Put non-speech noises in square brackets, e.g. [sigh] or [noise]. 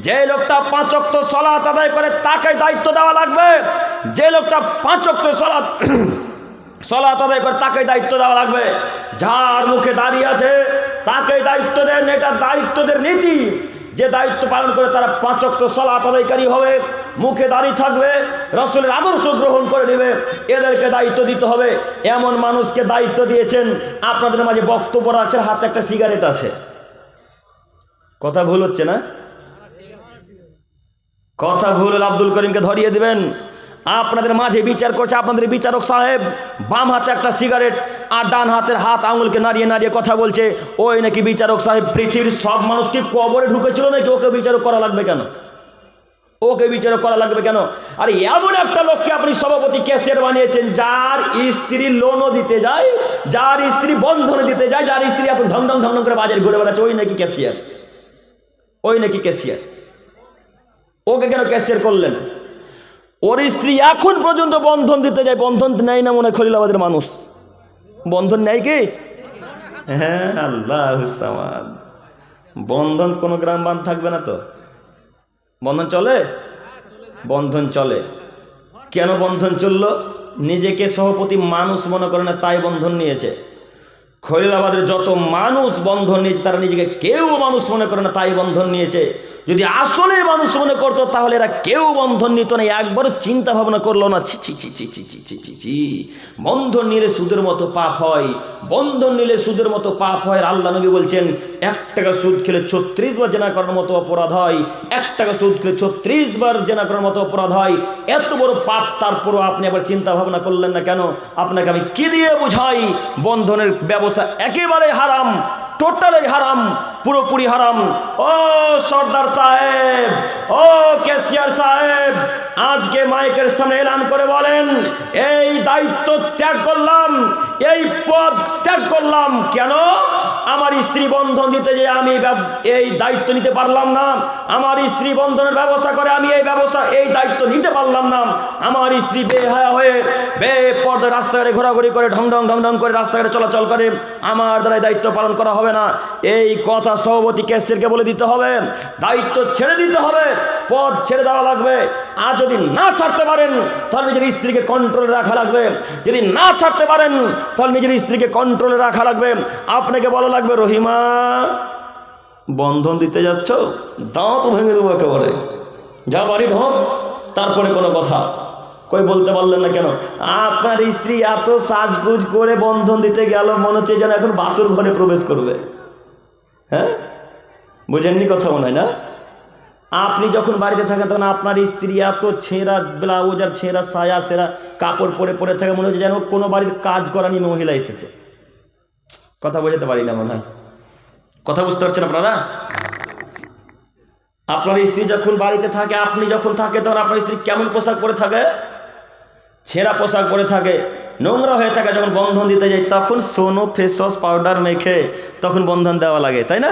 যে লোকটা পাঁচক্ত সলাত আদায় করে তাকে দায়িত্ব দেওয়া লাগবে। যে লোকটা পাঁচক্ত সলাত [clears throat] সলাত আদায় করে তাকে দায়িত্ব দেওয়া লাগবে। যার মুখে দাঁড়িয়ে আছে, তাকে দায়িত্ব দেন, এটা দায়িত্বদের নীতি। যে দায়িত্ব পালন করে তারা পাঁচক্ত সলাত আদায়কারী হবে, মুখে দাঁড়িয়ে থাকবে, রসুলের আদর্শ গ্রহণ করে নেবে। এদেরকে দায়িত্ব দিতে হবে। এমন মানুষকে দায়িত্ব দিয়েছেন, আপনাদের মাঝে বক্তব্য রাখছেন হাতে একটা সিগারেট আছে। কথা ভুল হচ্ছে না? কথা ভুল আব্দুল করিমকে ধরিয়ে দিবেন। আপনাদের মাঝে বিচার করছে আপনাদের বিচারক সাহেব। বাম হাতে একটা সিগারেট আর ডান হাতের হাত আঙুলকে নাড়িয়ে নাড়িয়ে কথা বলছে। ওই নাকি বিচারক সাহেব, পৃথিবীর সব মানুষকে কবরে ঢুকেছিল নাকি ওকে বিচারক করা লাগবে কেন? ওকে বিচারক করা লাগবে কেন? আর, এমন একটা লোককে আপনি সভাপতি ক্যাশিয়ার বানিয়েছেন, যার স্ত্রী লোনও দিতে যায়, যার স্ত্রী বন্ধনে দিতে যায়, যার স্ত্রী এখন ঢং ঢং ঢং করে বাজারে ঘুরে বেড়াচ্ছে। ওই নাকি ক্যাশিয়ার ওই নাকি ক্যাশিয়ার ওকে কেন ক্যাশিয়ার করলেন? ওর স্ত্রী এখন পর্যন্ত বন্ধন দিতে যায়, বন্ধন নেয় না মনে খলিলাবাদের মানুষ। বন্ধন নেয় কি? হ্যাঁ আল্লাহ বন্ধন কোনো গ্রাম বান থাকবে না তো। বন্ধন চলে? বন্ধন চলে। কেন বন্ধন চলল? নিজেকে সভাপতি মানুষ মনে করে না, তাই বন্ধন নিয়েছে। খলিলাবাদের যত মানুষ বন্ধন নিয়েছে, তারা নিজেকে কেউ মানুষ মনে করে না, তাই বন্ধন নিয়েছে। যদি আসলে মানুষ মনে করতো, তাহলে এরা কেউ বন্ধন নিত না। একবারও চিন্তা ভাবনা করল না, ছি ছি ছি ছি ছি ছি ছি ছি ছি। বন্ধন নিলে সুদের মতো পাপ হয়, বন্ধন নিলে সুদের মতো পাপ হয়। আল্লাহ নবী বলছেন, এক টাকা সুদ খেলে ছত্রিশ বার জেনা করার মতো অপরাধ হয়, এক টাকা সুদ খেলে ছত্রিশ বার জেনা করার মতো অপরাধ হয়। এত বড় পাপ, তারপরও আপনি আবার চিন্তা ভাবনা করলেন না কেন? আপনাকে আমি কি দিয়ে বুঝাই? বন্ধনের ব্যবসা একেবারে হারাম, টোটালে হারাম, পুরোপুরি হারাম। ও সর্দার সাহেব, ও ক্যাশিয়ার সাহেব, আজকে মাইকের সামনে এলান করে বলেন, এই দায়িত্ব ত্যাগ করলাম, এই পদ ত্যাগ করলাম। কেন? আমার স্ত্রী বন্ধন দিতে যে আমি এই দায়িত্ব নিতে পারলাম না, আমার স্ত্রী বন্ধনের ব্যবসা করে আমি এই ব্যবসা এই দায়িত্ব নিতে পারলাম না, আমার স্ত্রী বেহায়া হয়ে বে পর্দা রাস্তাঘাটে ঘোরাঘুরি করে ঢং ঢং ঢং ঢং করে রাস্তাঘাটে চলাচল করে, আমার দ্বারা দায়িত্ব পালন করা হবে না। এই কথা সভাপতি ক্যাশিয়ারকে বলে দিতে হবে, দায়িত্ব ছেড়ে দিতে হবে পদ ছেড়ে দেওয়া লাগবে। আর যদি না ছাড়তে পারেন, তাহলে নিজের স্ত্রীকে কন্ট্রোলে রাখা লাগবে। যদি না ছাড়তে পারেন, তাহলে নিজের স্ত্রীকে কন্ট্রোলে রাখা লাগবে। আপনাকে বলা লাগবে, রহিমা, বন্ধন দিতে যাচ্ছ? দাঁত ভেঙে দেবো একেবারে। যা বাড়ি ঢোক তারপরে কোনো কথা। কই বলতে পারলেন না কেন? আপনার স্ত্রী এত সাজগুজ করে বন্ধন দিতে গেল, মনে হচ্ছে যেন এখন বাসর ঘরে প্রবেশ করবে। হ্যাঁ? বুঝেননি কথা মনে হয় না? আপনি যখন বাড়িতে থাকেন, তখন আপনার স্ত্রী এত ছেঁড়া ব্লাউজ আর ছেঁড়া সায়া সেরা কাপড় পরে পরে থাকে, মনে হচ্ছে যেন কোনো বাড়ির কাজ করানি মহিলা এসেছে। কথা বোঝাতে পারি না মনে হয়। কথা বুঝতে পারছেন আপনারা? আপনার স্ত্রী যখন বাড়িতে থাকে, আপনি যখন থাকে, তখন আপনার স্ত্রী কেমন পোশাক পরে থাকে? ছেঁড়া পোশাক পরে থাকে, নোংরা হয়ে থাকে, যখন বন্ধন দিতে যাই তখন সোনো ফেস ওয়াশ পাউডার মেখে তখন বন্ধন দেওয়া লাগে, তাই না?